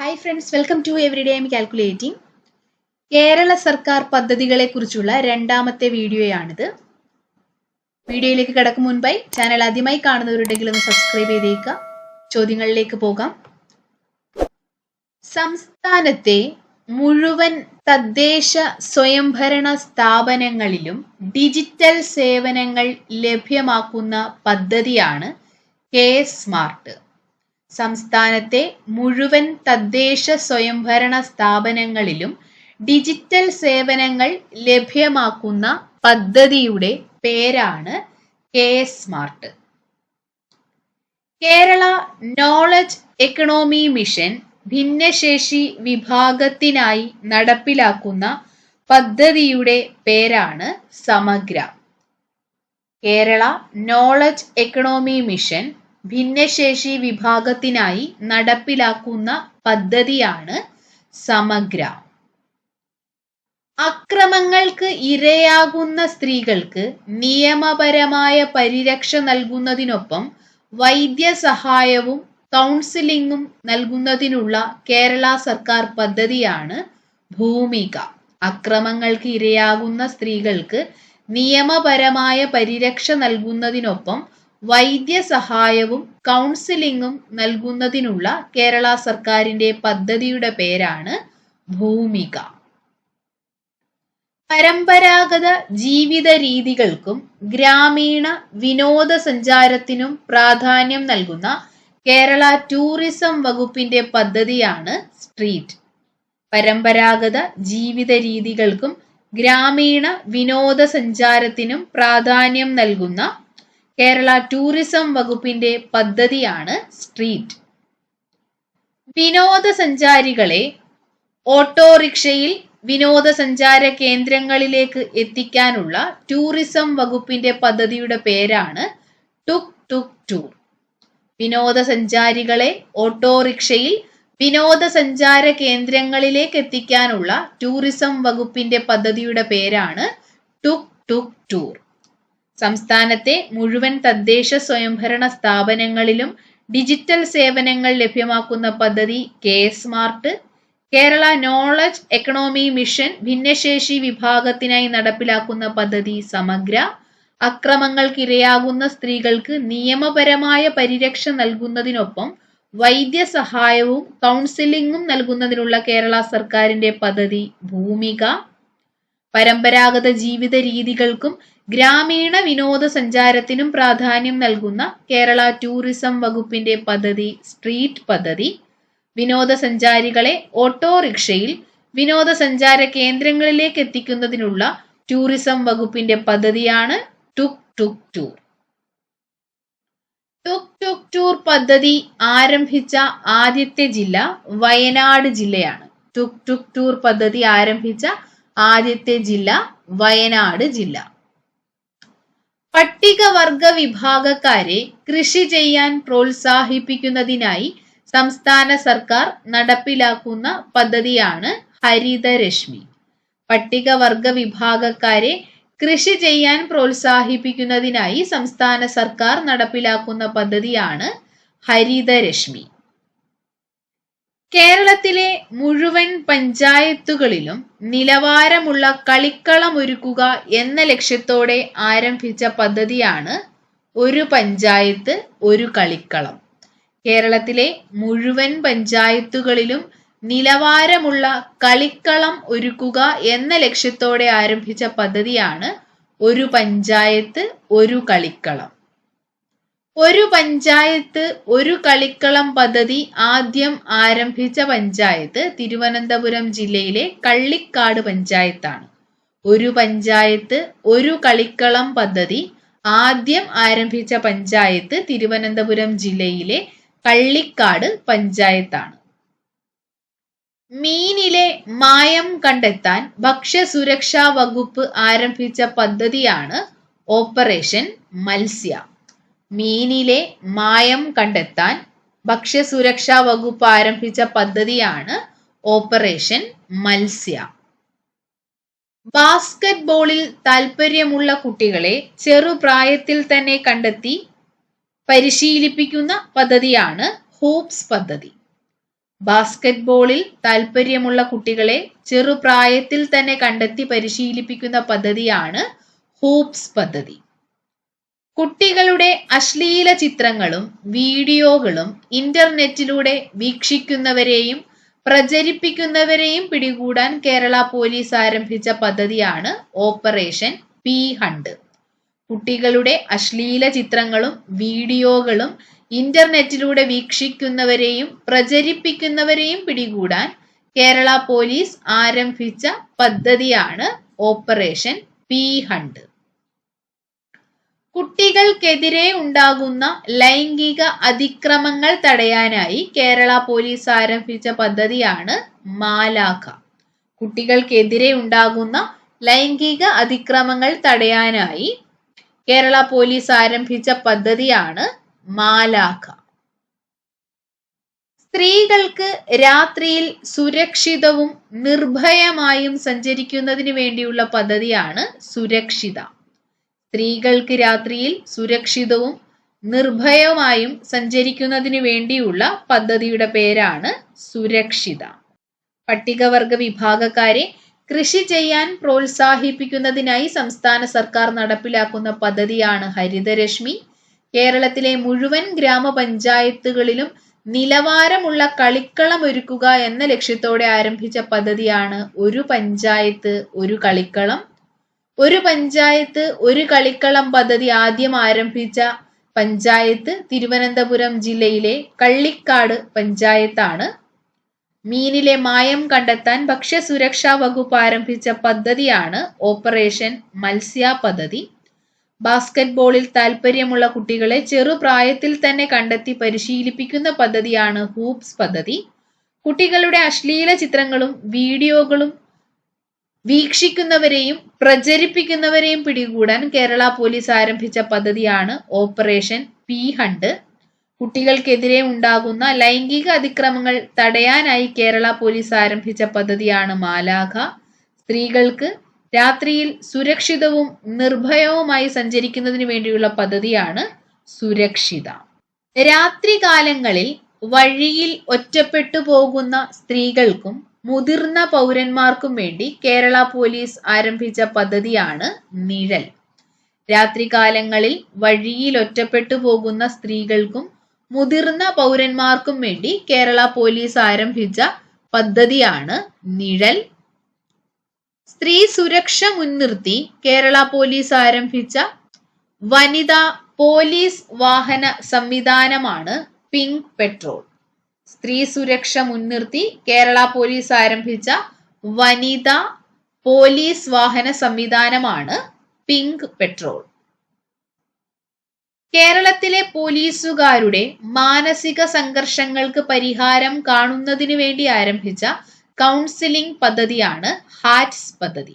Hi friends welcome to every day M calculating Kerala സർക്കാർ പദ്ധതികളെ കുറിച്ചുള്ള രണ്ടാമത്തെ വീഡിയോയാണിത്. വീഡിയോയിലേക്ക് കടക്കും മുൻപായി ചാനൽ ആദ്യമായി കാണുന്നവരുണ്ടെങ്കിൽ ഒന്ന് സബ്സ്ക്രൈബ് ചെയ്തേക്കുക ചോദ്യങ്ങളിലേക്ക് പോകാം. സംസ്ഥാനത്തെ മുഴുവൻ തദ്ദേശ സ്വയംഭരണ സ്ഥാപനങ്ങളിലും ഡിജിറ്റൽ സേവനങ്ങൾ ലഭ്യമാക്കുന്ന പദ്ധതിയാണ് കെ സ്മാർട്ട് സംസ്ഥാനത്തെ മുഴുവൻ തദ്ദേശ സ്വയംഭരണ സ്ഥാപനങ്ങളിലും ഡിജിറ്റൽ സേവനങ്ങൾ ലഭ്യമാക്കുന്ന പദ്ധതിയുടെ പേരാണ് K smart. Kerala knowledge economy mission ഭിന്നശേഷി വിഭാഗത്തിനായി നടപ്പിലാക്കുന്ന പദ്ധതിയുടെ പേരാണ് സമഗ്ര. കേരള നോളജ് എക്കണോമി മിഷൻ ഭിന്നശേഷി വിഭാഗത്തിനായി നടപ്പിലാക്കുന്ന പദ്ധതിയാണ് സമഗ്ര. അക്രമങ്ങൾക്ക് ഇരയാകുന്ന സ്ത്രീകൾക്ക് നിയമപരമായ പരിരക്ഷ നൽകുന്നതിനൊപ്പം വൈദ്യസഹായവും കൗൺസിലിംഗും നൽകുന്നതിനുള്ള കേരള സർക്കാർ പദ്ധതിയാണ് ഭൂമിക. അക്രമങ്ങൾക്ക് ഇരയാകുന്ന സ്ത്രീകൾക്ക് നിയമപരമായ പരിരക്ഷ നൽകുന്നതിനൊപ്പം വൈദ്യസഹായവും കൗൺസിലിംഗും നൽകുന്നതിനുള്ള കേരള സർക്കാരിന്റെ പദ്ധതിയുടെ പേരാണ് ഭൂമിക. പരമ്പരാഗത ജീവിത രീതികൾക്കും ഗ്രാമീണ വിനോദസഞ്ചാരത്തിനും പ്രാധാന്യം നൽകുന്ന കേരള ടൂറിസം വകുപ്പിന്റെ പദ്ധതിയാണ് സ്ട്രീറ്റ്. പരമ്പരാഗത ജീവിത രീതികൾക്കും ഗ്രാമീണ വിനോദസഞ്ചാരത്തിനും പ്രാധാന്യം നൽകുന്ന കേരള ടൂറിസം വകുപ്പിന്റെ പദ്ധതിയാണ് സ്ട്രീറ്റ്. വിനോദസഞ്ചാരികളെ ഓട്ടോറിക്ഷയിൽ വിനോദസഞ്ചാര കേന്ദ്രങ്ങളിലേക്ക് എത്തിക്കാനുള്ള ടൂറിസം വകുപ്പിന്റെ പദ്ധതിയുടെ പേരാണ് ടുക് ടുക് ടൂർ. വിനോദസഞ്ചാരികളെ ഓട്ടോറിക്ഷയിൽ വിനോദസഞ്ചാര കേന്ദ്രങ്ങളിലേക്ക് എത്തിക്കാനുള്ള ടൂറിസം വകുപ്പിന്റെ പദ്ധതിയുടെ പേരാണ് ടുക് ടുക് ടൂർ. സംസ്ഥാനത്തെ മുഴുവൻ തദ്ദേശ സ്വയംഭരണ സ്ഥാപനങ്ങളിലും ഡിജിറ്റൽ സേവനങ്ങൾ ലഭ്യമാക്കുന്ന പദ്ധതി K smart Kerala knowledge economy mission ഭിന്നശേഷി വിഭാഗത്തിനായി നടപ്പിലാക്കുന്ന പദ്ധതി സമഗ്ര അക്രമങ്ങൾക്കിരയാകുന്ന സ്ത്രീകൾക്ക് നിയമപരമായ പരിരക്ഷ നൽകുന്നതിനൊപ്പം വൈദ്യസഹായവും കൗൺസിലിംഗും നൽകുന്നതിനുള്ള കേരള സർക്കാരിന്റെ പദ്ധതി ഭൂമിക പരമ്പരാഗത ജീവിത രീതികൾക്കും ഗ്രാമീണ വിനോദസഞ്ചാരത്തിനും പ്രാധാന്യം നൽകുന്ന കേരള ടൂറിസം വകുപ്പിന്റെ പദ്ധതി സ്ട്രീറ്റ് പദ്ധതി. വിനോദസഞ്ചാരികളെ ഓട്ടോറിക്ഷയിൽ വിനോദസഞ്ചാര കേന്ദ്രങ്ങളിലേക്ക് എത്തിക്കുന്നതിനുള്ള ടൂറിസം വകുപ്പിന്റെ പദ്ധതിയാണ് tuk tuk tour. Tuk tuk tour പദ്ധതി ആരംഭിച്ച ആദ്യത്തെ ജില്ല വയനാട് ജില്ലയാണ്. ടുക് ടുക് ടൂർ പദ്ധതി ആരംഭിച്ച ആദ്യത്തെ ജില്ല വയനാട് ജില്ല. പട്ടികവർഗ വിഭാഗക്കാരെ കൃഷി ചെയ്യാൻ പ്രോത്സാഹിപ്പിക്കുന്നതിനായി സംസ്ഥാന സർക്കാർ നടപ്പിലാക്കുന്ന പദ്ധതിയാണ് ഹരിതരശ്മി. പട്ടികവർഗ വിഭാഗക്കാരെ കൃഷി ചെയ്യാൻ പ്രോത്സാഹിപ്പിക്കുന്നതിനായി സംസ്ഥാന സർക്കാർ നടപ്പിലാക്കുന്ന പദ്ധതിയാണ് ഹരിതരശ്മി. കേരളത്തിലെ മുഴുവൻ പഞ്ചായത്തുകളിലും നിലവാരമുള്ള കളിക്കളം ഒരുക്കുക എന്ന ലക്ഷ്യത്തോടെ ആരംഭിച്ച പദ്ധതിയാണ് ഒരു പഞ്ചായത്ത് ഒരു കളിക്കളം. കേരളത്തിലെ മുഴുവൻ പഞ്ചായത്തുകളിലും നിലവാരമുള്ള കളിക്കളം ഒരുക്കുക എന്ന ലക്ഷ്യത്തോടെ ആരംഭിച്ച പദ്ധതിയാണ് ഒരു പഞ്ചായത്ത് ഒരു കളിക്കളം. ഒരു പഞ്ചായത്ത് ഒരു കളിക്കളം പദ്ധതി ആദ്യം ആരംഭിച്ച പഞ്ചായത്ത് തിരുവനന്തപുരം ജില്ലയിലെ കള്ളിക്കാട് പഞ്ചായത്താണ്. ഒരു പഞ്ചായത്ത് ഒരു കളിക്കളം പദ്ധതി ആദ്യം ആരംഭിച്ച പഞ്ചായത്ത് തിരുവനന്തപുരം ജില്ലയിലെ കള്ളിക്കാട് പഞ്ചായത്താണ്. മീനിലെ മായം കണ്ടെത്താൻ ഭക്ഷ്യസുരക്ഷാ വകുപ്പ് ആരംഭിച്ച പദ്ധതിയാണ് ഓപ്പറേഷൻ മത്സ്യ. മീനിലെ മായം കണ്ടെത്താൻ ഭക്ഷ്യസുരക്ഷാ വകുപ്പ് ആരംഭിച്ച പദ്ധതിയാണ് ഓപ്പറേഷൻ മത്സ്യ. ബാസ്കറ്റ് ബോളിൽ താല്പര്യമുള്ള കുട്ടികളെ ചെറുപ്രായത്തിൽ തന്നെ കണ്ടെത്തി പരിശീലിപ്പിക്കുന്ന പദ്ധതിയാണ് ഹൂപ്സ് പദ്ധതി. ബാസ്കറ്റ് ബോളിൽ താൽപ്പര്യമുള്ള കുട്ടികളെ ചെറുപ്രായത്തിൽ തന്നെ കണ്ടെത്തി പരിശീലിപ്പിക്കുന്ന പദ്ധതിയാണ് ഹൂപ്സ് പദ്ധതി. കുട്ടികളുടെ അശ്ലീല ചിത്രങ്ങളും വീഡിയോകളും ഇന്റർനെറ്റിലൂടെ വീക്ഷിക്കുന്നവരെയും പ്രചരിപ്പിക്കുന്നവരെയും പിടികൂടാൻ കേരള പോലീസ് ആരംഭിച്ച പദ്ധതിയാണ് ഓപ്പറേഷൻ പി ഹണ്ട്. കുട്ടികളുടെ അശ്ലീല ചിത്രങ്ങളും വീഡിയോകളും ഇന്റർനെറ്റിലൂടെ വീക്ഷിക്കുന്നവരെയും പ്രചരിപ്പിക്കുന്നവരെയും പിടികൂടാൻ കേരള പോലീസ് ആരംഭിച്ച പദ്ധതിയാണ് ഓപ്പറേഷൻ പി ഹണ്ട്. കുട്ടികൾക്കെതിരെ ഉണ്ടാകുന്ന ലൈംഗിക അതിക്രമങ്ങൾ തടയാനായി കേരള പോലീസ് ആരംഭിച്ച പദ്ധതിയാണ് മാലാഖ. കുട്ടികൾക്കെതിരെ ഉണ്ടാകുന്ന ലൈംഗിക അതിക്രമങ്ങൾ തടയാനായി കേരള പോലീസ് ആരംഭിച്ച പദ്ധതിയാണ് മാലാഖ. സ്ത്രീകൾക്ക് രാത്രിയിൽ സുരക്ഷിതവും നിർഭയമായും സഞ്ചരിക്കുന്നതിന് വേണ്ടിയുള്ള പദ്ധതിയാണ് സുരക്ഷിത. സ്ത്രീകൾക്ക് രാത്രിയിൽ സുരക്ഷിതവും നിർഭയമായും സഞ്ചരിക്കുന്നതിന് വേണ്ടിയുള്ള പദ്ധതിയുടെ പേരാണ് സുരക്ഷിത. പട്ടികവർഗ വിഭാഗക്കാരെ കൃഷി ചെയ്യാൻ പ്രോത്സാഹിപ്പിക്കുന്നതിനായി സംസ്ഥാന സർക്കാർ നടപ്പിലാക്കുന്ന പദ്ധതിയാണ് ഹരിതരശ്മി. കേരളത്തിലെ മുഴുവൻ ഗ്രാമപഞ്ചായത്തുകളിലും നിലവാരമുള്ള കളിക്കളം ഒരുക്കുക എന്ന ലക്ഷ്യത്തോടെ ആരംഭിച്ച പദ്ധതിയാണ് ഒരു പഞ്ചായത്ത് ഒരു കളിക്കളം. ഒരു പഞ്ചായത്ത് ഒരു കളിക്കളം പദ്ധതി ആദ്യം ആരംഭിച്ച പഞ്ചായത്ത് തിരുവനന്തപുരം ജില്ലയിലെ കള്ളിക്കാട് പഞ്ചായത്താണ്. മീനിലെ മായം കണ്ടെത്താൻ ഭക്ഷ്യസുരക്ഷാ വകുപ്പ് ആരംഭിച്ച പദ്ധതിയാണ് ഓപ്പറേഷൻ മത്സ്യ പദ്ധതി. ബാസ്കറ്റ്ബോളിൽ താൽപ്പര്യമുള്ള കുട്ടികളെ ചെറുപ്രായത്തിൽ തന്നെ കണ്ടെത്തി പരിശീലിപ്പിക്കുന്ന പദ്ധതിയാണ് ഹൂപ്സ് പദ്ധതി. കുട്ടികളുടെ അശ്ലീല ചിത്രങ്ങളും വീഡിയോകളും വീക്ഷിക്കുന്നവരെയും പ്രചരിപ്പിക്കുന്നവരെയും പിടികൂടാൻ കേരള പോലീസ് ആരംഭിച്ച പദ്ധതിയാണ് ഓപ്പറേഷൻ പി ഹണ്ട്. കുട്ടികൾക്കെതിരെ ഉണ്ടാകുന്ന ലൈംഗിക അതിക്രമങ്ങൾ തടയാനായി കേരള പോലീസ് ആരംഭിച്ച പദ്ധതിയാണ് മാലാഖ. സ്ത്രീകൾക്ക് രാത്രിയിൽ സുരക്ഷിതവും നിർഭയവുമായി സഞ്ചരിക്കുന്നതിന് വേണ്ടിയുള്ള പദ്ധതിയാണ് സുരക്ഷിത. രാത്രികാലങ്ങളിൽ വഴിയിൽ ഒറ്റപ്പെട്ടു പോകുന്ന സ്ത്രീകൾക്കും മുതിർന്ന പൗരന്മാർക്കും വേണ്ടി കേരള പോലീസ് ആരംഭിച്ച പദ്ധതിയാണ് നിഴൽ. രാത്രികാലങ്ങളിൽ വഴിയിൽ ഒറ്റപ്പെട്ടു പോകുന്ന സ്ത്രീകൾക്കും മുതിർന്ന പൗരന്മാർക്കും വേണ്ടി കേരള പോലീസ് ആരംഭിച്ച പദ്ധതിയാണ് നിഴൽ. സ്ത്രീ സുരക്ഷ മുൻനിർത്തി കേരള പോലീസ് ആരംഭിച്ച വനിതാ പോലീസ് വാഹന സംവിധാനമാണ് പിങ്ക് പെട്രോൾ. സ്ത്രീ സുരക്ഷ മുൻനിർത്തി കേരള പോലീസ് ആരംഭിച്ച വനിതാ പോലീസ് വാഹന സംവിധാനമാണ് പിങ്ക് പെട്രോൾ. കേരളത്തിലെ പോലീസുകാരുടെ മാനസിക സംഘർഷങ്ങൾക്ക് പരിഹാരം കാണുന്നതിന് വേണ്ടി ആരംഭിച്ച കൗൺസിലിംഗ് പദ്ധതിയാണ് ഹാറ്റ്സ് പദ്ധതി.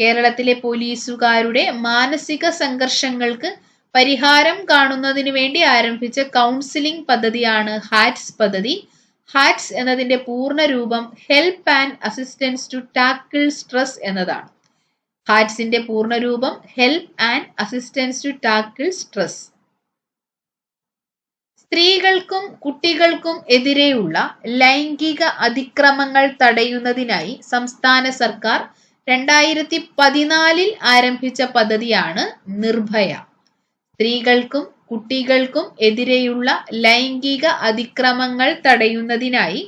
കേരളത്തിലെ പോലീസുകാരുടെ മാനസിക സംഘർഷങ്ങൾക്ക് പരിഹാരം കാണുന്നതിന് വേണ്ടി ആരംഭിച്ച കൗൺസിലിംഗ് പദ്ധതിയാണ് ഹാറ്റ്സ് പദ്ധതി. ഹാറ്റ്സ് എന്നതിന്റെ പൂർണ രൂപം help and assistance to tackle stress എന്നതാണ്. ഹാറ്റ്സിന്റെ പൂർണ രൂപം help and assistance to tackle stress സ്ത്രീകൾക്കും കുട്ടികൾക്കും എതിരെയുള്ള ലൈംഗിക അതിക്രമങ്ങൾ തടയുന്നതിനായി സംസ്ഥാന സർക്കാർ രണ്ടായിരത്തി പതിനാലിൽ ആരംഭിച്ച പദ്ധതിയാണ് നിർഭയ. സ്ത്രീകൾക്കും കുട്ടികൾക്കും എതിരെയുള്ള ലൈംഗിക അതിക്രമങ്ങൾ തടയുന്നതിനായി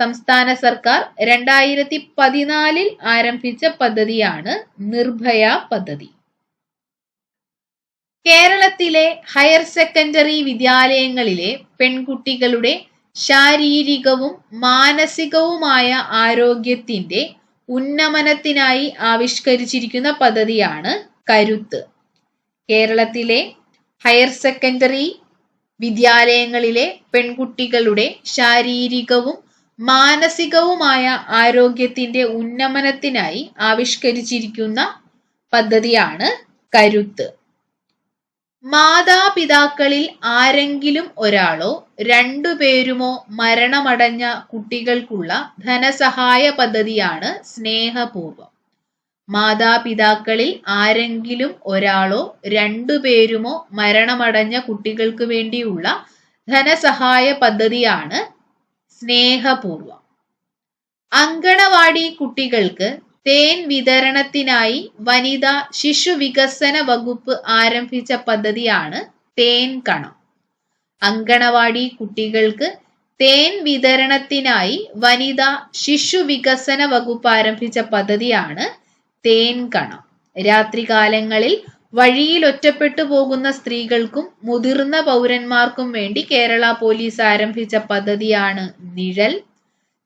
സംസ്ഥാന സർക്കാർ രണ്ടായിരത്തി പതിനാലിൽ ആരംഭിച്ച പദ്ധതിയാണ് നിർഭയ പദ്ധതി. കേരളത്തിലെ ഹയർ സെക്കൻഡറി വിദ്യാലയങ്ങളിലെ പെൺകുട്ടികളുടെ ശാരീരികവും മാനസികവുമായ ആരോഗ്യത്തിന്റെ ഉന്നമനത്തിനായി ആവിഷ്കരിച്ചിരിക്കുന്ന പദ്ധതിയാണ് കരുത്ത്. കേരളത്തിലെ ഹയർ സെക്കൻഡറി വിദ്യാലയങ്ങളിലെ പെൺകുട്ടികളുടെ ശാരീരികവും മാനസികവുമായ ആരോഗ്യത്തിന്റെ ഉന്നമനത്തിനായി ആവിഷ്കരിച്ചിരിക്കുന്ന പദ്ധതിയാണ് കരുത്ത്. മാതാപിതാക്കളിൽ ആരെങ്കിലും ഒരാളോ രണ്ടുപേരുമോ മരണമടഞ്ഞ കുട്ടികൾക്കുള്ള ധനസഹായ പദ്ധതിയാണ് സ്നേഹപൂർവം മാതാപിതാക്കളിൽ ആരെങ്കിലും ഒരാളോ രണ്ടുപേരുമോ മരണമടഞ്ഞ കുട്ടികൾക്ക് വേണ്ടിയുള്ള ധനസഹായ പദ്ധതിയാണ് സ്നേഹപൂർവം. അങ്കണവാടി കുട്ടികൾക്ക് തേൻ വിതരണത്തിനായി വനിതാ ശിശു വികസന വകുപ്പ് ആരംഭിച്ച പദ്ധതിയാണ് തേൻ കണം. അങ്കണവാടി കുട്ടികൾക്ക് തേൻ വിതരണത്തിനായി വനിതാ ശിശു വികസന വകുപ്പ് ആരംഭിച്ച പദ്ധതിയാണ് തേൻ കണം. രാത്രികാലങ്ങളിൽ വഴിയിൽ ഒറ്റപ്പെട്ടു പോകുന്ന സ്ത്രീകൾക്കും മുതിർന്ന പൗരന്മാർക്കും വേണ്ടി കേരള പോലീസ് ആരംഭിച്ച പദ്ധതിയാണ് നിഴൽ.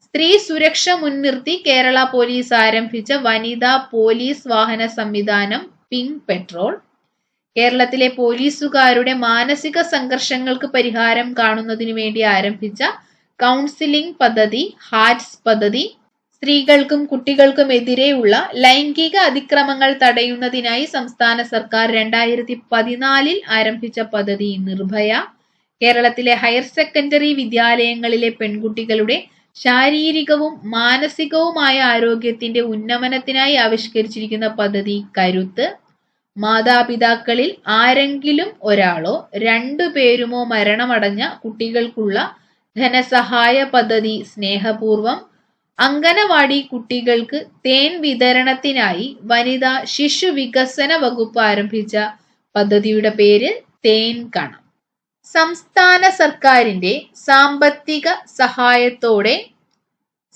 സ്ത്രീ സുരക്ഷ മുൻനിർത്തി കേരള പോലീസ് ആരംഭിച്ച വനിതാ പോലീസ് വാഹന സംവിധാനം പിങ്ക് പെട്രോൾ. കേരളത്തിലെ പോലീസുകാരുടെ മാനസിക സംഘർഷങ്ങൾക്ക് പരിഹാരം കാണുന്നതിനു വേണ്ടി ആരംഭിച്ച കൗൺസിലിംഗ് പദ്ധതി ഹാറ്റ്സ് പദ്ധതി സ്ത്രീകൾക്കും കുട്ടികൾക്കും എതിരെയുള്ള ലൈംഗിക അതിക്രമങ്ങൾ തടയുന്നതിനായി സംസ്ഥാന സർക്കാർ രണ്ടായിരത്തി പതിനാലിൽ ആരംഭിച്ച പദ്ധതി നിർഭയ. കേരളത്തിലെ ഹയർ സെക്കൻഡറി വിദ്യാലയങ്ങളിലെ പെൺകുട്ടികളുടെ ശാരീരികവും മാനസികവുമായ ആരോഗ്യത്തിന്റെ ഉന്നമനത്തിനായി ആവിഷ്കരിച്ചിരിക്കുന്ന പദ്ധതി കരുത്ത്. മാതാപിതാക്കളിൽ ആരെങ്കിലും ഒരാളോ രണ്ടു പേരുമോ മരണമടഞ്ഞ കുട്ടികൾക്കുള്ള ധനസഹായ പദ്ധതി സ്നേഹപൂർവം. അങ്കനവാടി കുട്ടികൾക്ക് തേൻ വിതരണത്തിനായി വനിതാ ശിശു വികസന വകുപ്പ് ആരംഭിച്ച പദ്ധതിയുടെ പേര് തേൻ കണം. സംസ്ഥാന സർക്കാരിന്റെ സാമ്പത്തിക സഹായത്തോടെ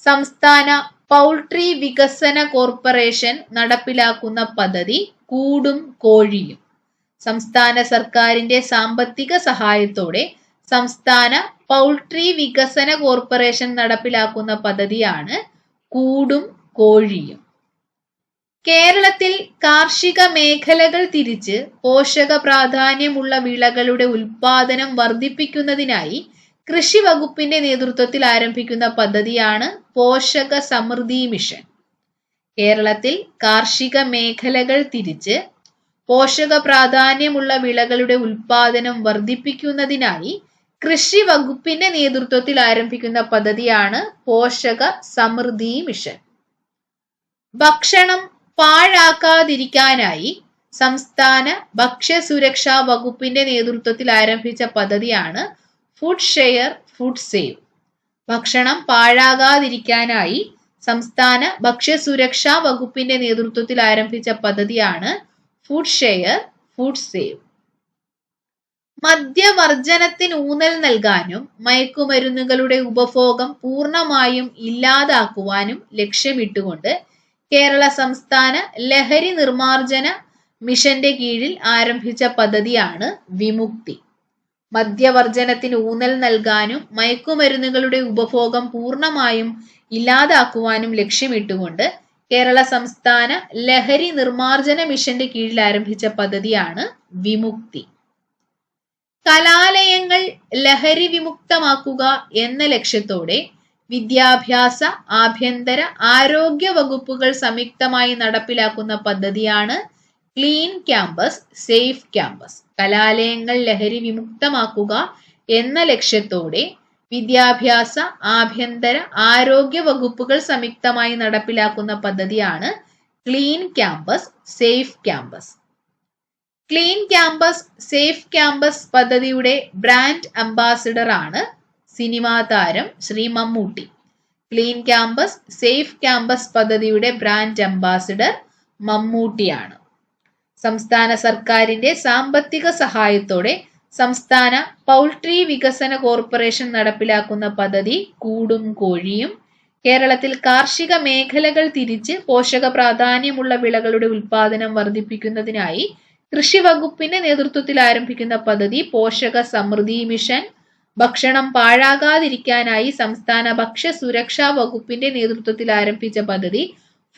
സംസ്ഥാന പൗൾട്രി വികസന കോർപ്പറേഷൻ നടപ്പിലാക്കുന്ന പദ്ധതി കൂടും കോഴിയും. സംസ്ഥാന സർക്കാരിന്റെ സാമ്പത്തിക സഹായത്തോടെ സംസ്ഥാന പൗൾട്രി വികസന കോർപ്പറേഷൻ നടപ്പിലാക്കുന്ന പദ്ധതിയാണ് കൂടും കോഴിയും. കേരളത്തിൽ കാർഷിക മേഖലകൾ തിരിച്ച് പോഷക പ്രാധാന്യമുള്ള വിളകളുടെ ഉൽപാദനം വർദ്ധിപ്പിക്കുന്നതിനായി കൃഷി വകുപ്പിന്റെ നേതൃത്വത്തിൽ ആരംഭിക്കുന്ന പദ്ധതിയാണ് പോഷക സമൃദ്ധി മിഷൻ. കേരളത്തിൽ കാർഷിക മേഖലകൾ തിരിച്ച് പോഷക പ്രാധാന്യമുള്ള വിളകളുടെ ഉൽപാദനം വർദ്ധിപ്പിക്കുന്നതിനായി കൃഷി വകുപ്പിന്റെ നേതൃത്വത്തിൽ ആരംഭിക്കുന്ന പദ്ധതിയാണ് പോഷക സമൃദ്ധി മിഷൻ. ഭക്ഷണം പാഴാക്കാതിരിക്കാനായി സംസ്ഥാന ഭക്ഷ്യസുരക്ഷാ വകുപ്പിന്റെ നേതൃത്വത്തിൽ ആരംഭിച്ച പദ്ധതിയാണ് ഫുഡ് ഷെയർ ഫുഡ് സേവ് ഭക്ഷണം പാഴാകാതിരിക്കാനായി സംസ്ഥാന ഭക്ഷ്യസുരക്ഷാ വകുപ്പിന്റെ നേതൃത്വത്തിൽ ആരംഭിച്ച പദ്ധതിയാണ് ഫുഡ് ഷെയർ ഫുഡ് സേവ് മദ്യവർജനത്തിന് ഊന്നൽ നൽകാനും മയക്കുമരുന്നുകളുടെ ഉപഭോഗം പൂർണമായും ഇല്ലാതാക്കുവാനും ലക്ഷ്യമിട്ടുകൊണ്ട് കേരള സംസ്ഥാന ലഹരി നിർമാർജന മിഷന്റെ കീഴിൽ ആരംഭിച്ച പദ്ധതിയാണ് വിമുക്തി. മദ്യവർജനത്തിന് ഊന്നൽ നൽകാനും മയക്കുമരുന്നുകളുടെ ഉപഭോഗം പൂർണമായും ഇല്ലാതാക്കുവാനും ലക്ഷ്യമിട്ടുകൊണ്ട് കേരള സംസ്ഥാന ലഹരി നിർമാർജന മിഷന്റെ കീഴിൽ ആരംഭിച്ച പദ്ധതിയാണ് വിമുക്തി. കലാലയങ്ങൾ ലഹരി വിമുക്തമാക്കുക എന്ന ലക്ഷ്യത്തോടെ വിദ്യാഭ്യാസ ആഭ്യന്തര ആരോഗ്യ വകുപ്പുകൾ സംയുക്തമായി നടപ്പിലാക്കുന്ന പദ്ധതിയാണ് ക്ലീൻ ക്യാമ്പസ് സേഫ് ക്യാമ്പസ്. കലാലയങ്ങൾ ലഹരി വിമുക്തമാക്കുക എന്ന ലക്ഷ്യത്തോടെ വിദ്യാഭ്യാസ ആഭ്യന്തര ആരോഗ്യ വകുപ്പുകൾ സംയുക്തമായി നടപ്പിലാക്കുന്ന പദ്ധതിയാണ് clean campus safe campus. Clean campus safe campus പദ്ധതിയുടെ ബ്രാൻഡ് അംബാസിഡർ ആണ് സിനിമാ താരം Shri Mammootty. Clean campus safe campus പദ്ധതിയുടെ ബ്രാൻഡ് അംബാസിഡർ മമ്മൂട്ടിയാണ്. സംസ്ഥാന സർക്കാരിന്റെ സാമ്പത്തിക സഹായത്തോടെ സംസ്ഥാന പൗൾട്രി വികസന കോർപ്പറേഷൻ നടപ്പിലാക്കുന്ന പദ്ധതി കൂടും കോഴിയും കേരളത്തിൽ കാർഷിക മേഖലകൾ തിരിച്ച് പോഷക പ്രാധാന്യമുള്ള വിളകളുടെ ഉൽപാദനം വർദ്ധിപ്പിക്കുന്നതിനായി കൃഷി വകുപ്പിന്റെ നേതൃത്വത്തിൽ ആരംഭിക്കുന്ന പദ്ധതി പോഷക സമൃദ്ധി മിഷൻ ഭക്ഷണം പാഴാകാതിരിക്കാനായി സംസ്ഥാന ഭക്ഷ്യ സുരക്ഷാ വകുപ്പിന്റെ നേതൃത്വത്തിൽ ആരംഭിച്ച പദ്ധതി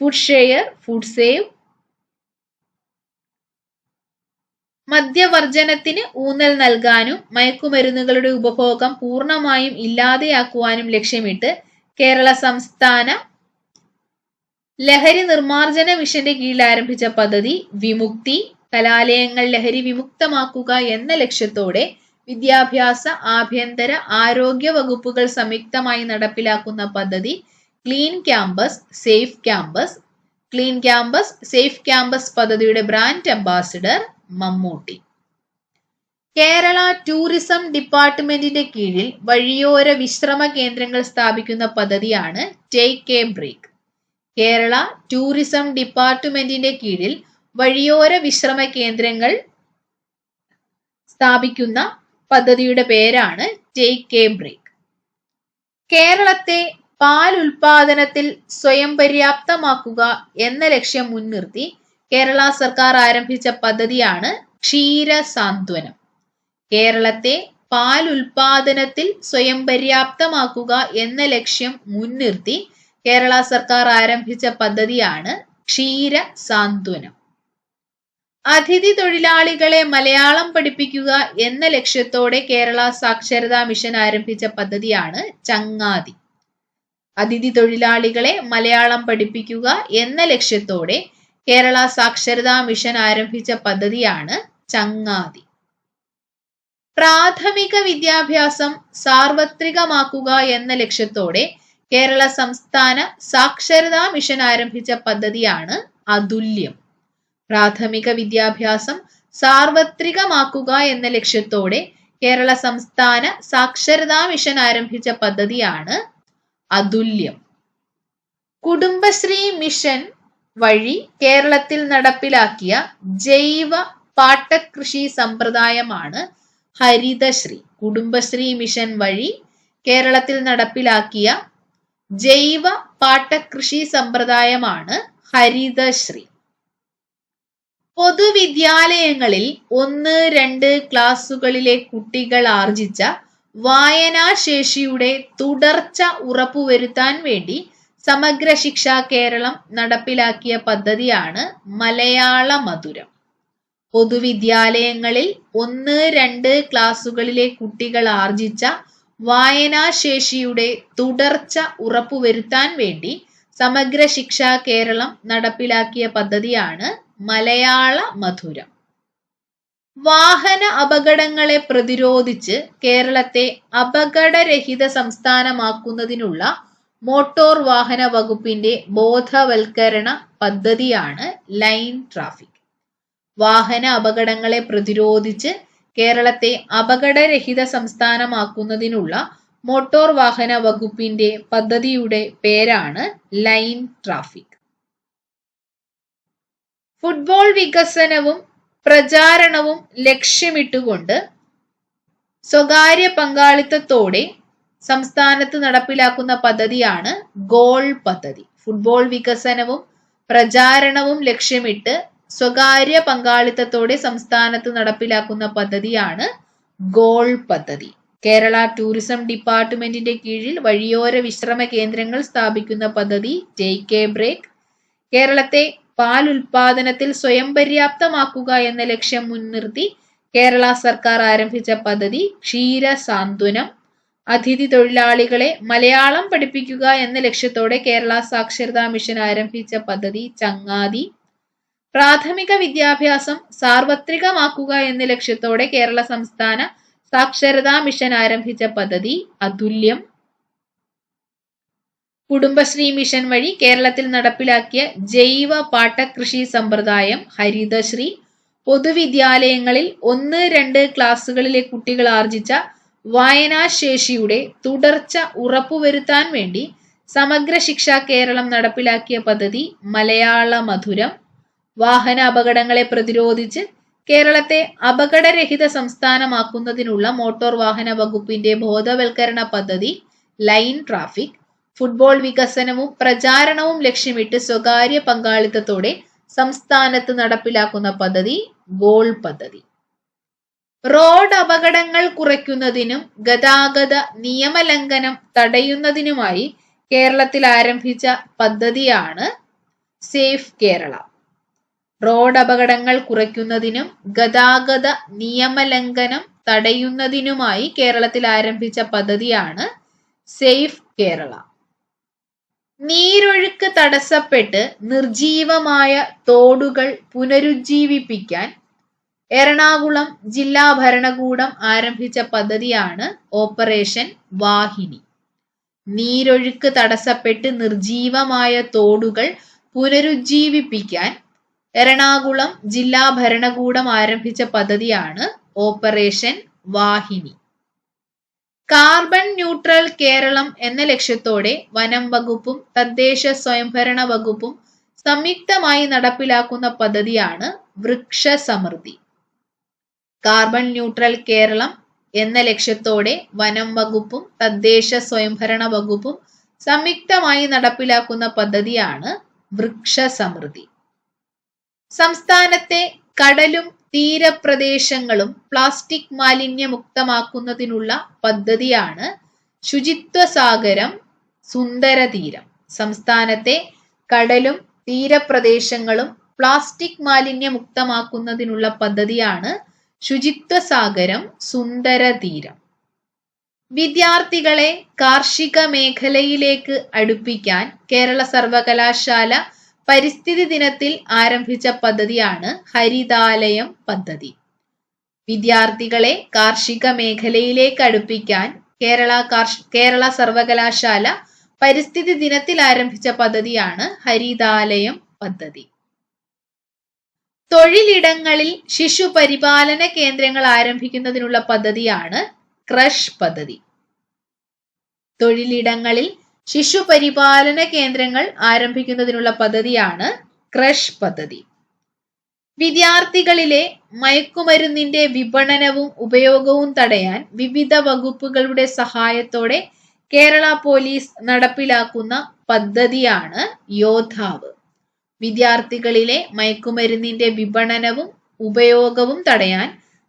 ഫുഡ് ഷെയർ ഫുഡ് സേവ് മദ്യവർജനത്തിന് ഊന്നൽ നൽകാനും മയക്കുമരുന്നുകളുടെ ഉപഭോഗം പൂർണമായും ഇല്ലാതെയാക്കുവാനും ലക്ഷ്യമിട്ട് കേരള സംസ്ഥാന ലഹരി നിർമാർജന മിഷന്റെ കീഴിൽ ആരംഭിച്ച പദ്ധതി വിമുക്തി കലാലയങ്ങൾ ലഹരി വിമുക്തമാക്കുക എന്ന ലക്ഷ്യത്തോടെ വിദ്യാഭ്യാസ ആഭ്യന്തര ആരോഗ്യ വകുപ്പുകൾ സംയുക്തമായി നടപ്പിലാക്കുന്ന പദ്ധതി clean campus safe campus clean campus safe campus പദ്ധതിയുടെ brand ambassador Mammootty. Kerala tourism ഡിപ്പാർട്ട്മെന്റിന്റെ കീഴിൽ വഴിയോര വിശ്രമ കേന്ദ്രങ്ങൾ സ്ഥാപിക്കുന്ന പദ്ധതിയാണ് take a break Kerala tourism ഡിപ്പാർട്ട്മെന്റിന്റെ കീഴിൽ വഴിയോര വിശ്രമ കേന്ദ്രങ്ങൾ സ്ഥാപിക്കുന്ന പദ്ധതിയുടെ പേരാണ് ടേക്ക് കെ ബ്രേക്ക്. കേരളത്തെ പാൽ ഉൽപാദനത്തിൽ സ്വയം പര്യാപ്തമാക്കുക എന്ന ലക്ഷ്യം മുൻനിർത്തി കേരള സർക്കാർ ആരംഭിച്ച പദ്ധതിയാണ് ക്ഷീര സാന്ത്വനം കേരളത്തെ പാൽ ഉൽപാദനത്തിൽ സ്വയം പര്യാപ്തമാക്കുക എന്ന ലക്ഷ്യം മുൻനിർത്തി കേരള സർക്കാർ ആരംഭിച്ച പദ്ധതിയാണ് ക്ഷീര സാന്ത്വനം അതിഥി തൊഴിലാളികളെ മലയാളം പഠിപ്പിക്കുക എന്ന ലക്ഷ്യത്തോടെ കേരള സാക്ഷരതാ മിഷൻ ആരംഭിച്ച പദ്ധതിയാണ് ചങ്ങാതി. അതിഥി തൊഴിലാളികളെ മലയാളം പഠിപ്പിക്കുക എന്ന ലക്ഷ്യത്തോടെ കേരള സാക്ഷരതാ മിഷൻ ആരംഭിച്ച പദ്ധതിയാണ് ചങ്ങാതി. പ്രാഥമിക വിദ്യാഭ്യാസം സാർവത്രികമാക്കുക എന്ന ലക്ഷ്യത്തോടെ കേരള സംസ്ഥാന സാക്ഷരതാ മിഷൻ ആരംഭിച്ച പദ്ധതിയാണ് അതുല്യം. പ്രാഥമിക വിദ്യാഭ്യാസം സാർവത്രികമാക്കുക എന്ന ലക്ഷ്യത്തോടെ കേരള സംസ്ഥാന സാക്ഷരതാ മിഷൻ ആരംഭിച്ച പദ്ധതിയാണ് അതുല്യം. കുടുംബശ്രീ മിഷൻ വഴി കേരളത്തിൽ നടപ്പിലാക്കിയ ജൈവ പാട്ടകൃഷി സമ്പ്രദായമാണ് ഹരിതശ്രീ. കുടുംബശ്രീ മിഷൻ വഴി കേരളത്തിൽ നടപ്പിലാക്കിയ ജൈവ പാട്ടകൃഷി സമ്പ്രദായമാണ് ഹരിതശ്രീ. പൊതുവിദ്യാലയങ്ങളിൽ ഒന്ന് രണ്ട് ക്ലാസ്സുകളിലെ കുട്ടികൾ ആർജിച്ച വായനാശേഷിയുടെ തുടർച്ച ഉറപ്പുവരുത്താൻ വേണ്ടി സമഗ്ര ശിക്ഷാ കേരളം നടപ്പിലാക്കിയ പദ്ധതിയാണ് മലയാള മധുരം. പൊതുവിദ്യാലയങ്ങളിൽ ഒന്ന് രണ്ട് ക്ലാസ്സുകളിലെ കുട്ടികൾ ആർജിച്ച വായനാശേഷിയുടെ തുടർച്ച ഉറപ്പുവരുത്താൻ വേണ്ടി സമഗ്ര ശിക്ഷാ കേരളം നടപ്പിലാക്കിയ പദ്ധതിയാണ് മലയാള മധുരം. വാഹന അപകടങ്ങളെ പ്രതിരോധിച്ച് കേരളത്തെ അപകടരഹിത സംസ്ഥാനമാക്കുന്നതിനുള്ള മോട്ടോർ വാഹന വകുപ്പിന്റെ ബോധവൽക്കരണ പദ്ധതിയാണ് ലൈൻ ട്രാഫിക്. വാഹന അപകടങ്ങളെ പ്രതിരോധിച്ച് കേരളത്തെ അപകടരഹിത സംസ്ഥാനമാക്കുന്നതിനുള്ള മോട്ടോർ വാഹന വകുപ്പിന്റെ പദ്ധതിയുടെ പേരാണ് ലൈൻ ട്രാഫിക്. ഫുട്ബോൾ വികസനവും പ്രചാരണവും ലക്ഷ്യമിട്ടുകൊണ്ട് സ്വകാര്യ പങ്കാളിത്തത്തോടെ സംസ്ഥാനത്ത് നടപ്പിലാക്കുന്ന പദ്ധതിയാണ് ഗോൾ പദ്ധതി. ഫുട്ബോൾ വികസനവും പ്രചാരണവും ലക്ഷ്യമിട്ട് സ്വകാര്യ പങ്കാളിത്തത്തോടെ സംസ്ഥാനത്ത് നടപ്പിലാക്കുന്ന പദ്ധതിയാണ് ഗോൾ പദ്ധതി. കേരള ടൂറിസം ഡിപ്പാർട്ട്മെന്റിന്റെ കീഴിൽ വഴിയോര വിശ്രമ കേന്ദ്രങ്ങൾ സ്ഥാപിക്കുന്ന പദ്ധതി ടേക്ക് എ ബ്രേക്ക്. കേരളത്തെ പാൽ ഉൽപാദനത്തിൽ സ്വയം പര്യാപ്തമാക്കുക എന്ന ലക്ഷ്യം മുൻനിർത്തി കേരള സർക്കാർ ആരംഭിച്ച പദ്ധതി ക്ഷീര സാന്ത്വനം. അതിഥി തൊഴിലാളികളെ മലയാളം പഠിപ്പിക്കുക എന്ന ലക്ഷ്യത്തോടെ കേരള സാക്ഷരതാ മിഷൻ ആരംഭിച്ച പദ്ധതി ചങ്ങാതി. പ്രാഥമിക വിദ്യാഭ്യാസം സാർവത്രികമാക്കുക എന്ന ലക്ഷ്യത്തോടെ കേരള സംസ്ഥാന സാക്ഷരതാ മിഷൻ ആരംഭിച്ച പദ്ധതി അതുല്യം. കുടുംബശ്രീ മിഷൻ വഴി കേരളത്തിൽ നടപ്പിലാക്കിയ ജൈവ പാട്ടകൃഷി സമ്പ്രദായം ഹരിതശ്രീ. പൊതുവിദ്യാലയങ്ങളിൽ ഒന്ന് രണ്ട് ക്ലാസ്സുകളിലെ കുട്ടികൾ ആർജിച്ച വായനാശേഷിയുടെ തുടർച്ച ഉറപ്പുവരുത്താൻ വേണ്ടി സമഗ്ര ശിക്ഷ കേരളം നടപ്പിലാക്കിയ പദ്ധതി മലയാള മധുരം. വാഹന അപകടങ്ങളെ പ്രതിരോധിച്ച് കേരളത്തെ അപകടരഹിത സംസ്ഥാനമാക്കുന്നതിനുള്ള മോട്ടോർ വാഹന വകുപ്പിന്റെ ബോധവൽക്കരണ പദ്ധതി ലൈൻ ട്രാഫിക്. ഫുട്ബോൾ വികസനവും പ്രചാരണവും ലക്ഷ്യമിട്ട് സ്വകാര്യ പങ്കാളിത്തത്തോടെ സംസ്ഥാനത്ത് നടപ്പിലാക്കുന്ന പദ്ധതി ഗോൾ പദ്ധതി. റോഡ് അപകടങ്ങൾ കുറയ്ക്കുന്നതിനും ഗതാഗത നിയമലംഘനം തടയുന്നതിനുമായി കേരളത്തിൽ ആരംഭിച്ച പദ്ധതിയാണ് സേഫ് കേരള. റോഡ് അപകടങ്ങൾ കുറയ്ക്കുന്നതിനും ഗതാഗത നിയമലംഘനം തടയുന്നതിനുമായി കേരളത്തിൽ ആരംഭിച്ച പദ്ധതിയാണ് സേഫ് കേരള. നീരൊഴുക്ക് തടസ്സപ്പെട്ട് നിർജീവമായ തോടുകൾ പുനരുജ്ജീവിപ്പിക്കാൻ എറണാകുളം ജില്ലാ ഭരണകൂടം ആരംഭിച്ച പദ്ധതിയാണ് ഓപ്പറേഷൻ വാഹിനി. നീരൊഴുക്ക് തടസ്സപ്പെട്ട് നിർജീവമായ തോടുകൾ പുനരുജ്ജീവിപ്പിക്കാൻ എറണാകുളം ജില്ലാ ഭരണകൂടം ആരംഭിച്ച പദ്ധതിയാണ് operation Vahini. Carbon neutral Keralam എന്ന ലക്ഷ്യത്തോടെ വനം വകുപ്പും തദ്ദേശ സ്വയംഭരണ വകുപ്പും സംയുക്തമായി നടപ്പിലാക്കുന്ന പദ്ധതിയാണ് വൃക്ഷ സമൃദ്ധി കാർബൺ ന്യൂട്രൽ കേരളം എന്ന ലക്ഷ്യത്തോടെ വനം വകുപ്പും തദ്ദേശ സ്വയംഭരണ വകുപ്പും സംയുക്തമായി നടപ്പിലാക്കുന്ന പദ്ധതിയാണ് വൃക്ഷ സമൃദ്ധി സംസ്ഥാനത്തെ കടലും തീരപ്രദേശങ്ങളും പ്ലാസ്റ്റിക് മാലിന്യമുക്തമാക്കുന്നതിനുള്ള പദ്ധതിയാണ് ശുചിത്വ സാഗരം സുന്ദരതീരം. സംസ്ഥാനത്തെ കടലും തീരപ്രദേശങ്ങളും പ്ലാസ്റ്റിക് മാലിന്യമുക്തമാക്കുന്നതിനുള്ള പദ്ധതിയാണ് ശുചിത്വ സാഗരം സുന്ദരതീരം. വിദ്യാർത്ഥികളെ കാർഷിക മേഖലയിലേക്ക് അടുപ്പിക്കാൻ കേരള സർവകലാശാല പരിസ്ഥിതി ദിനത്തിൽ ആരംഭിച്ച പദ്ധതിയാണ് ഹരിതാലയം പദ്ധതി. വിദ്യാർത്ഥികളെ കാർഷിക മേഖലയിലേക്ക് അടുപ്പിക്കാൻ കേരള കേരള സർവകലാശാല പരിസ്ഥിതി ദിനത്തിൽ ആരംഭിച്ച പദ്ധതിയാണ് ഹരിതാലയം പദ്ധതി. തൊഴിലിടങ്ങളിൽ ശിശു പരിപാലന കേന്ദ്രങ്ങൾ ആരംഭിക്കുന്നതിനുള്ള പദ്ധതിയാണ് ക്രഷ് പദ്ധതി. തൊഴിലിടങ്ങളിൽ ശിശു പരിപാലന കേന്ദ്രങ്ങൾ ആരംഭിക്കുന്നതിനുള്ള പദ്ധതിയാണ് ക്രഷ് പദ്ധതി. വിദ്യാർത്ഥികളിലെ മയക്കുമരുന്നിന്റെ വിപണനവും ഉപയോഗവും തടയാൻ വിവിധ വകുപ്പുകളുടെ സഹായത്തോടെ കേരള പോലീസ് നടപ്പിലാക്കുന്ന പദ്ധതിയാണ് യോദ്ധാവ്. വിദ്യാർത്ഥികളിലെ മയക്കുമരുന്നിന്റെ വിപണനവും ഉപയോഗവും തടയാൻ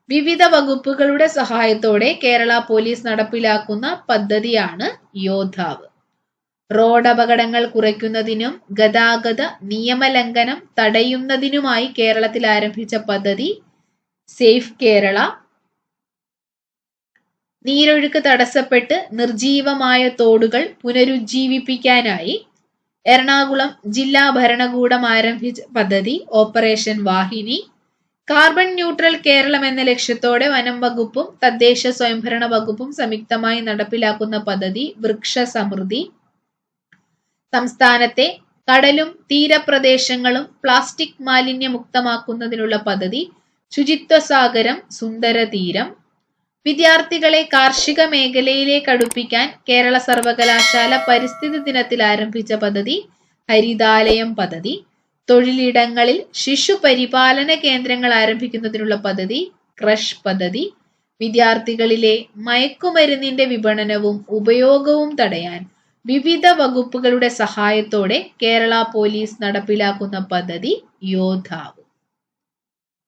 വിവിധ വകുപ്പുകളുടെ സഹായത്തോടെ കേരള പോലീസ് നടപ്പിലാക്കുന്ന പദ്ധതിയാണ് യോദ്ധാവ്. റോഡ് അപകടങ്ങൾ കുറയ്ക്കുന്നതിനും ഗതാഗത നിയമലംഘനം തടയുന്നതിനുമായി കേരളത്തിൽ ആരംഭിച്ച പദ്ധതി സേഫ് കേരള. നീരൊഴുക്ക് തടസ്സപ്പെട്ട് നിർജീവമായ തോടുകൾ പുനരുജ്ജീവിപ്പിക്കാനായി എറണാകുളം ജില്ലാ ഭരണകൂടം ആരംഭിച്ച പദ്ധതി operation Vahini. Carbon neutral Keralam എന്ന ലക്ഷ്യത്തോടെ വനം വകുപ്പും തദ്ദേശ സ്വയംഭരണ വകുപ്പും സംയുക്തമായി നടപ്പിലാക്കുന്ന പദ്ധതി വൃക്ഷ സമൃദ്ധി സംസ്ഥാനത്തെ കടലും തീരപ്രദേശങ്ങളും പ്ലാസ്റ്റിക് മാലിന്യമുക്തമാക്കുന്നതിനുള്ള പദ്ധതി ശുചിത്വ സാഗരം സുന്ദര തീരം. വിദ്യാർത്ഥികളെ കാർഷിക മേഖലയിലേക്ക് അടുപ്പിക്കാൻ കേരള സർവകലാശാല പരിസ്ഥിതി ദിനത്തിൽ ആരംഭിച്ച പദ്ധതി ഹരിതാലയം പദ്ധതി. തൊഴിലിടങ്ങളിൽ ശിശു പരിപാലന കേന്ദ്രങ്ങൾ ആരംഭിക്കുന്നതിനുള്ള പദ്ധതി ക്രഷ് പദ്ധതി. വിദ്യാർത്ഥികളിലെ മയക്കുമരുന്നിന്റെ വിപണനവും ഉപയോഗവും തടയാൻ വിവിധ വകുപ്പുകളുടെ സഹായത്തോടെ കേരള പോലീസ് നടപ്പിലാക്കുന്ന പദ്ധതി യോദ്ധാവ്.